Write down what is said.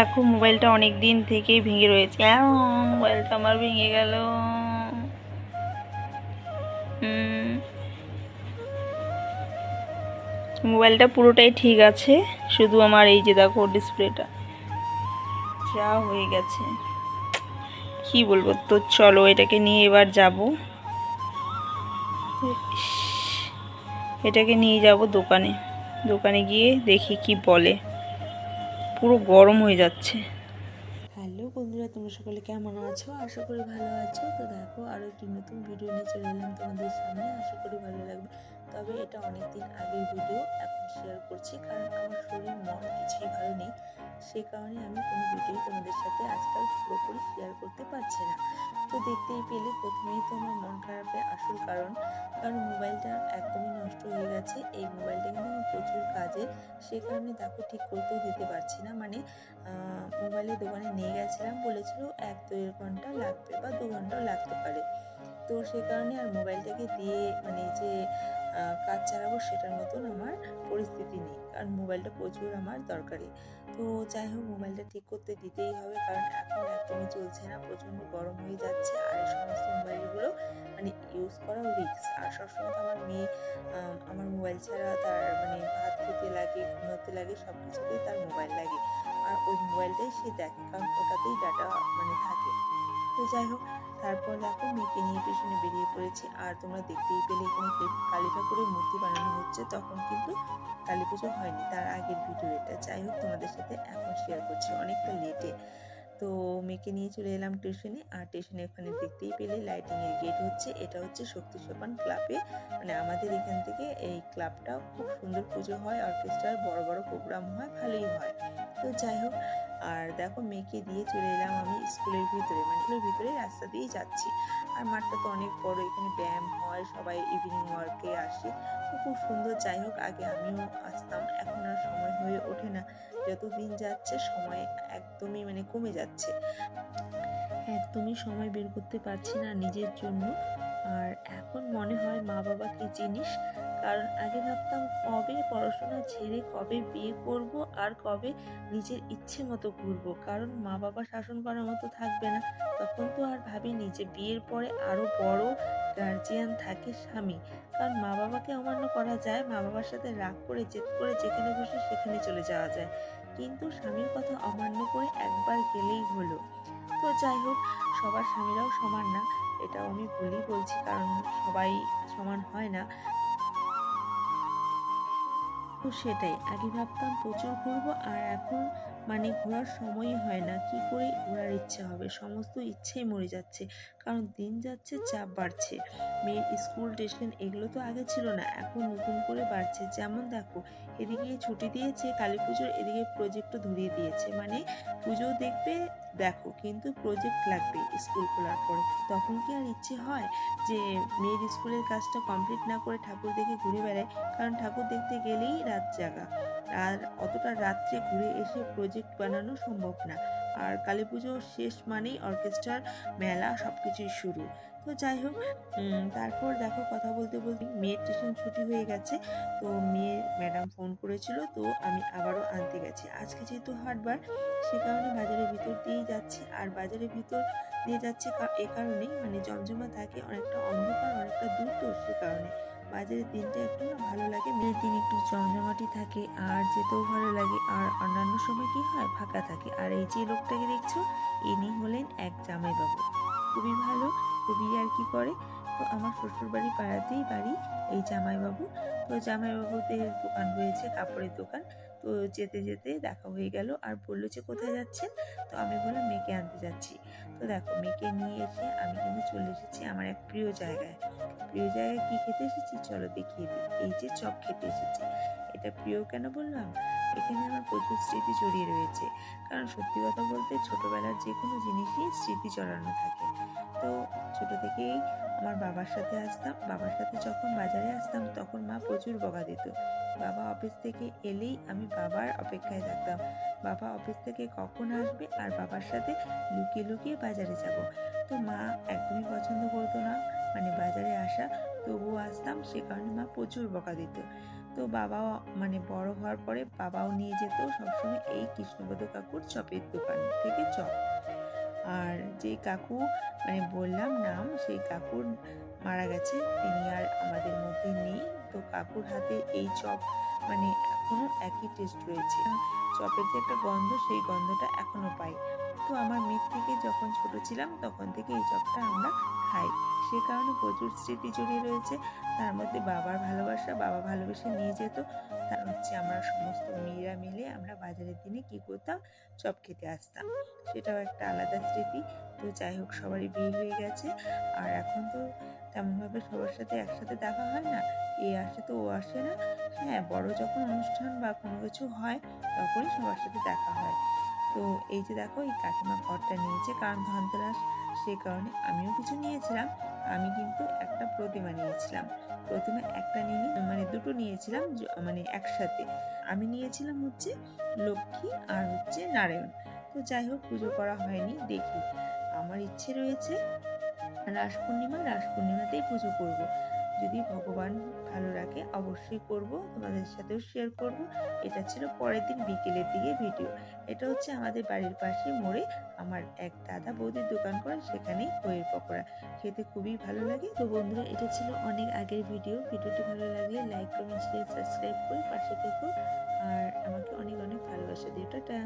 দেখো, মোবাইলটা অনেক দিন থেকেই ভেঙে রয়েছে। মোবাইলটা আমার ভেঙে গেল। মোবাইলটা পুরোটাই ঠিক আছে, শুধু আমার এই যে দেখো ডিসপ্লেটা। যা হয়ে গেছে। কি বলব? তো চলো, এটাকে নিয়ে এবার যাব। এটাকে নিয়ে যাব দোকানে। দোকানে গিয়ে দেখি কি বলে। পুরো গরম হয়ে যাচ্ছে। হ্যালো বন্ধুরা, তোমরা সকলে কেমন আছো? আশা করি ভালো আছো। তো দেখো আরও একটি নতুন ভিডিও নিয়ে চলে এলাম তোমাদের সামনে। আশা করি ভালো লাগবে। তবে এটা অনেকদিন আগের ভিডিও এখন শেয়ার করছি, কারণ আমার শরীর মন কিছুই ভালো নেই। সে কারণে আমি কোনো ভিডিও তোমাদের সাথে আজকাল পুরোপুরি শেয়ার করতে পারছি না। তো দেখতেই পেলে প্রথমেই তো আমার মন খারাপের আসল কারণ। কারণ মোবাইলটা একদমই নষ্ট হয়ে গেছে। এই মোবাইলটা কিন্তু আমার প্রচুর কাজে, সে কারণে তাকে ঠিক করতেও দিতে পারছি না। মানে মোবাইলের দোকানে নিয়ে গেছিলাম, বলেছিল এক দেড় ঘণ্টা লাগবে বা দু ঘন্টাও লাগতে পারে। তো সে কারণে আর মোবাইলটাকে দিয়ে মানে যে কাজ চালাবো সেটার মতন আমার পরিস্থিতি নেই। কারণ মোবাইলটা প্রচুর আমার দরকারি। তো যাই হোক, মোবাইলটা ঠিক করতে দিতেই হবে। কারণ এখন একদমই চলছে না, প্রচণ্ড গরম হয়ে যাচ্ছে। আর এই সমস্ত মোবাইলগুলো মানে ইউজ করাও রিস্ক আর সবসময় তো আমার মেয়ে আমার মোবাইল ছাড়া তার মানে ভাত খেতে লাগে, ঘুমাতে লাগে সব কিছুতেই তার মোবাইল লাগে। আর ওই মোবাইলটাই সে দেখে, কারণ ওটাতেই ডাটা মানে থাকে। তো যাই হোক, তারপর দেখো মেয়েকে নিয়ে টিউশনে বেরিয়ে পড়েছি। আর তোমরা দেখতেই পেলে এখানে কালী ঠাকুরের মূর্তি বানানো হচ্ছে, তখন কিন্তু কালী পুজো হয়নি, তার আগের ভিডিও এটা। যাই হোক, তোমাদের সাথে এখন শেয়ার করছি, অনেকটা লেটে তো মেয়েকে নিয়ে চলে এলাম টিউশনে আর টিউশনে এখানে দেখতেই পেলে লাইটিংয়ের গেট হচ্ছে, এটা হচ্ছে শক্তি সোপান ক্লাবে মানে আমাদের এখান থেকে এই ক্লাবটা খুব সুন্দর পুজো হয় অর্কেস্ট্রার বড় বড় প্রোগ্রাম হয়, ভালোই হয়। তো যাই হোক আর দেখো মেয়েকে দিয়ে চলে এলাম আমি স্কুলের ভিতরে মানে স্কুলের ভিতরে রাস্তা দিয়েই যাচ্ছি। আর মাঠটা তো অনেক বড়, এখানে ব্যায়াম হয়, সবাই ইভিনিং ওয়ার্কে আসে। তো খুব সুন্দর, যাই হোক, আগে আমিও আসতাম, এখন আর সময় হয়ে ওঠে না। যত দিন যাচ্ছে, সময় একদমই মানে কমে যাচ্ছে। একদমই সময় বের করতে পারছি না নিজের জন্য। আর এখন মনে হয় মা বাবা কি জিনিস? কারণ আগে ভাবতাম কবে পড়াশোনা ছেড়ে কবে বিয়ে করব আর কবে নিজের ইচ্ছে মতো ঘুরবো। কারণ মা বাবা শাসন করার মতো থাকবে না। তখন তো আর ভাবিনি যে বিয়ের পরে আরও বড় গার্জিয়ান থাকে স্বামী। কারণ মা বাবাকে অমান্য করা যায়, মা বাবার সাথে রাগ করে জেদ করে যেখানে বসে সেখানে চলে যাওয়া যায়। কিন্তু স্বামীর কথা অমান্য করে একবার গেলেই হলো। তো যাই হোক, সবার স্বামীরাও সমান না, এটাও আমি ভুলই বলছি কারণ সবাই সমান হয় না। সেটাই। আগে ভাবতাম প্রচুর ঘুরবো আর এখন মানে ঘোরার সময়ই হয় না। কি করে ঘোরার ইচ্ছে হবে? সমস্ত ইচ্ছেই মরে যাচ্ছে। কারণ দিন যাচ্ছে, চাপ বাড়ছে। মেয়ের স্কুল টিউশন এগুলো তো আগে ছিল না, এখন নতুন করে বাড়ছে। যেমন দেখো, এদিকে ছুটি দিয়েছে, কালী পুজোর এদিকে প্রজেক্টও ধরিয়ে দিয়েছে। মানে পুজো দেখবে, দেখো, কিন্তু প্রজেক্ট লাগবে স্কুল খোলার পরে। তখন কি আর ইচ্ছে হয় যে মেয়ের স্কুলের কাজটা কমপ্লিট না করে ঠাকুর দেখে ঘুরে বেড়ায়? কারণ ঠাকুর দেখতে গেলেই রাত জাগা। আর অতটা রাত্রে ঘুরে এসে প্রজেক্ট বানানো সম্ভব না। আর কালী পুজো শেষ মানেই অর্কেস্ট্রার মেলা সব কিছুই শুরু। তো যাই হোক তারপর দেখো কথা বলতে বলতে মেয়ের টিউশন ছুটি হয়ে গেছে। তো মেয়ের ম্যাডাম ফোন করেছিল, তো আমি আবারও আনতে গেছি। আজকে যেহেতু হাটবার সে কারণে বাজারের ভিতর দিয়েই যাচ্ছি। আর বাজারের ভিতর দিয়ে যাচ্ছে এ কারণেই মানে জমজমা থাকে, অনেকটা অন্ধকার বাজারের দিনটা একটু না ভালো লাগে। মেয়ের দিন একটু জমজমাটি থাকে, আর যেতেও ভালো লাগে, আর অন্যান্য সময় কি হয়, ফাঁকা থাকে। আর এই যে লোকটাকে দেখছ, ইনি হলেন এক জামাইবাবু। খুবই ভালো, খুবই আর কি করে। তো আমার শ্বশুর বাড়ি পাড়াতেই বাড়ি এই জামাইবাবু। তো জামাইবাবুদের দোকান রয়েছে, কাপড়ের দোকান। তো যেতে যেতে দেখা হয়ে গেল, আর বলল যে কোথায় যাচ্ছেন? তো আমি বললাম, মেয়েকে আনতে যাচ্ছি। তো দেখো মেয়েকে নিয়ে এসে আমি কিন্তু চলে এসেছি আমার এক প্রিয় জায়গায়। প্রিয় জায়গায় কি খেতে এসেছি? চলো দেখিয়ে দিই। এই যে চপ খেতে এসেছি। এটা প্রিয় কেন বললাম? এখানে আমার প্রচুর স্মৃতি জড়িয়ে রয়েছে। কারণ সত্যি কথা বলতে ছোটোবেলার যে কোনো জিনিসই স্মৃতি জড়ানো থাকে। তো ছোটো থেকেই আমার বাবার সাথে আসতাম। বাবার সাথে যখন বাজারে আসতাম, তখন মা প্রচুর বকা দিত। বাবা অফিস থেকে এলেই আমি বাবার অপেক্ষায় থাকতাম। বাবা অফিস থেকে কখন আসবে আর বাবার সাথে লুকিয়ে লুকিয়ে বাজারে যাব। তো মা একদমই পছন্দ করতো না। মানে বাজারে আসা, তবুও আসতাম। সে কারণে মা প্রচুর বকা দিত। তো বাবাও মানে বড় হওয়ার পরে বাবাও নিয়ে যেত সবসময় এই কৃষ্ণপদ কাকুর চপের দোকান থেকে চপ। আর যে কাকু মানে বললাম নাম সেই কাকুর মারা গেছে। তিনি আর আমাদের মধ্যে নেই। তো কাকুর হাতে এই চপ মানে এখনও একই টেস্ট রয়েছে। চপের যে একটা গন্ধ, সেই গন্ধটা এখনও পাই। তো আমার মেয়ের থেকে যখন ছোট ছিলাম, তখন থেকে এই চপটা আমরা খাই। সে কারণে প্রচুর স্মৃতি জড়িয়ে রয়েছে। তার মধ্যে বাবার ভালোবাসা, বাবা ভালোবেসে নিয়ে যেত। তার হচ্ছে আমরা সমস্ত মেয়েরা মিলে আমরা বাজারের দিনে কি করতাম? চপ খেতে আসতাম। সেটাও একটা আলাদা স্মৃতি। তো যাই হোক, সবারই বিয়ে হয়ে গেছে। আর এখন তো তেমনভাবে সবার সাথে একসাথে দেখা হয় না। এ আসে তো ও আসে না। হ্যাঁ বড় যখন অনুষ্ঠান বা কোনো কিছু হয়, তখনই সবার সাথে দেখা হয়। তো এই যে দেখো, এই কাকিমা ঘরটা নিয়েছে। কারণ ধনতেরাস সে কারণে আমিও কিছু নিয়েছিলাম। আমি কিন্তু একটা প্রতিমা নিয়েছিলাম। প্রতিমা একটা নিয়ে মানে দুটো নিয়েছিলাম মানে একসাথে। আমি নিয়েছিলাম হচ্ছে লক্ষ্মী আর হচ্ছে নারায়ণ। তো যাই হোক, পুজো করা হয়নি, দেখি। আমার ইচ্ছে রয়েছে রাস পূর্ণিমা, রাস পূর্ণিমাতেই পুজো করব। যদি ভগবান ভালো রাখে, অবশ্যই করব, তোমাদের সাথেও শেয়ার করব। এটা ছিল পরের দিন বিকেলের দিকে ভিডিও এটা হচ্ছে আমাদের বাড়ির পাশে মোড়ে আমার এক দাদা বৌদির দোকান করে, সেখানেই খইয়ের পকোড়া। খেতে খুবই ভালো লাগে। তো বন্ধুরা, এটা ছিল অনেক আগের ভিডিও ভিডিওটি ভালো লাগলে লাইক কমেন্ট শেয়ার সাবস্ক্রাইব করে পাশে থেকো। আর আমাকে অনেক অনেক ভালোবাসা দিও। টাটা!